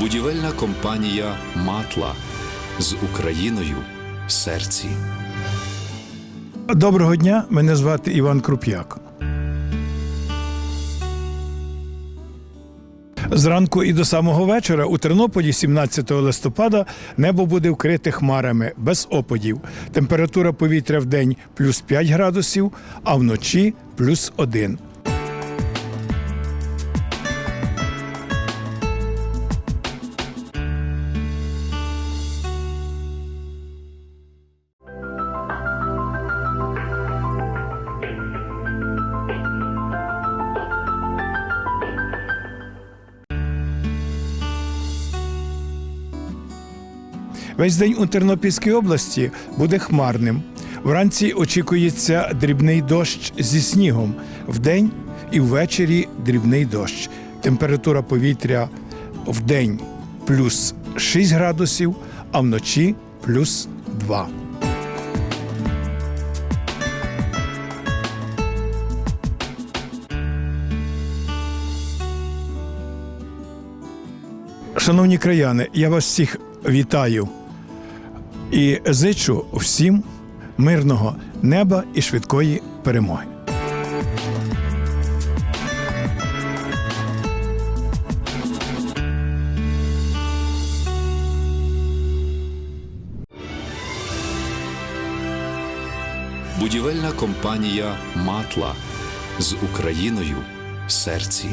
Будівельна компанія Матла з Україною в серці. Доброго дня, мене звати Іван Круп'як. Зранку і до самого вечора у Тернополі 17 листопада небо буде вкрите хмарами без опадів. Температура повітря в день плюс 5 градусів, а вночі плюс 1. Весь день у Тернопільській області буде хмарним. Вранці очікується дрібний дощ зі снігом. Вдень і ввечері дрібний дощ. Температура повітря вдень плюс 6 градусів, а вночі плюс 2. Шановні краяни, я вас всіх вітаю і зичу всім мирного неба і швидкої перемоги. Будівельна компанія Матла з Україною в серці.